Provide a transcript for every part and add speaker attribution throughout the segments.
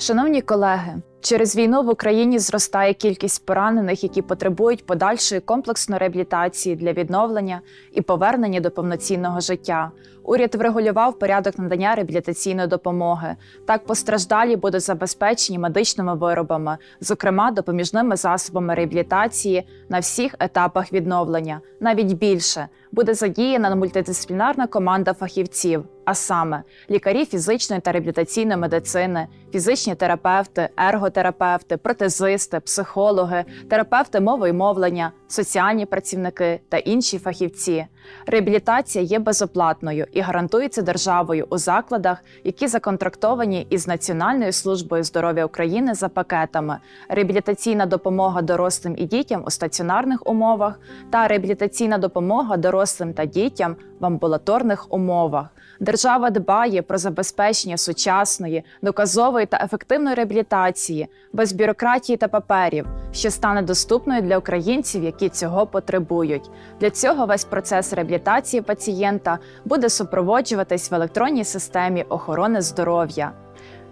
Speaker 1: Шановні колеги, через війну в Україні зростає кількість поранених, які потребують подальшої комплексної реабілітації для відновлення і повернення до повноцінного життя. Уряд врегулював порядок надання реабілітаційної допомоги. Так постраждалі будуть забезпечені медичними виробами, зокрема допоміжними засобами реабілітації на всіх етапах відновлення. Навіть більше буде задіяна мультидисциплінарна команда фахівців, а саме лікарі фізичної та реабілітаційної медицини, фізичні терапевти, ерготерапевти, протезисти, психологи, терапевти мови і мовлення, соціальні працівники та інші фахівці. Реабілітація є безоплатною і гарантується державою у закладах, які законтрактовані із Національною службою здоров'я України за пакетами, реабілітаційна допомога дорослим і дітям у стаціонарних умовах та реабілітаційна допомога дорослим та дітям в амбулаторних умовах. Держава дбає про забезпечення сучасної, доказової та ефективної реабілітації без бюрократії та паперів, що стане доступною для українців, які цього потребують. Для цього весь процес реабілітації пацієнта буде супроводжуватись в електронній системі охорони здоров'я.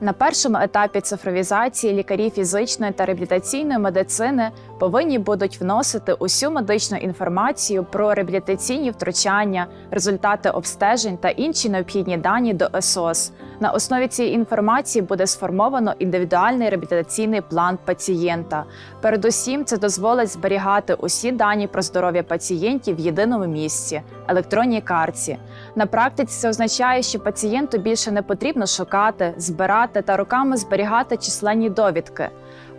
Speaker 1: На першому етапі цифровізації лікарі фізичної та реабілітаційної медицини повинні будуть вносити усю медичну інформацію про реабілітаційні втручання, результати обстежень та інші необхідні дані до ЕСОС. На основі цієї інформації буде сформовано індивідуальний реабілітаційний план пацієнта. Передусім, це дозволить зберігати усі дані про здоров'я пацієнтів в єдиному місці електронній картці. На практиці це означає, що пацієнту більше не потрібно шукати, збирати та роками зберігати численні довідки.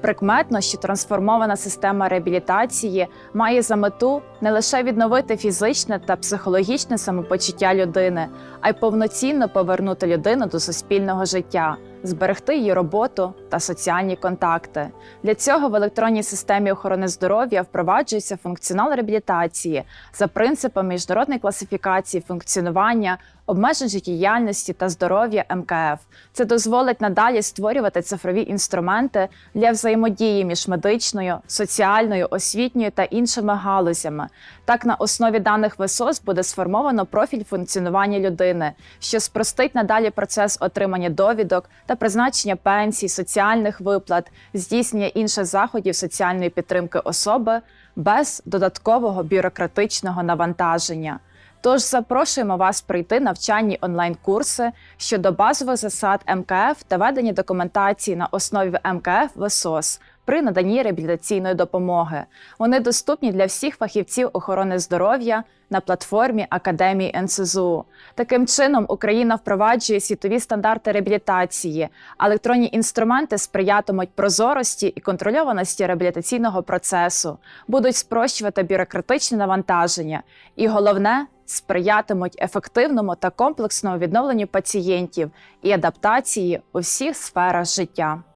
Speaker 1: Прикметно, що трансформована система реабілітації має за мету не лише відновити фізичне та психологічне самопочуття людини, а й повноцінно повернути людину до суспільного життя, зберегти її роботу та соціальні контакти. Для цього в електронній системі охорони здоров'я впроваджується функціонал реабілітації за принципом міжнародної класифікації функціонування. Обмежень життєдіяльності та здоров'я МКФ це дозволить надалі створювати цифрові інструменти для взаємодії між медичною, соціальною, освітньою та іншими галузями. Так, на основі даних ВСОС буде сформовано профіль функціонування людини, що спростить надалі процес отримання довідок та призначення пенсій, соціальних виплат, здійснення інших заходів соціальної підтримки особи без додаткового бюрократичного навантаження. Тож запрошуємо вас прийти навчальні онлайн-курси щодо базових засад МКФ та ведення документації на основі МКФ ВСОС при наданні реабілітаційної допомоги. Вони доступні для всіх фахівців охорони здоров'я на платформі Академії НСЗУ. Таким чином, Україна впроваджує світові стандарти реабілітації. Електронні інструменти сприятимуть прозорості і контрольованості реабілітаційного процесу, будуть спрощувати бюрократичне навантаження. І головне сприятимуть ефективному та комплексному відновленню пацієнтів і адаптації у всіх сферах життя.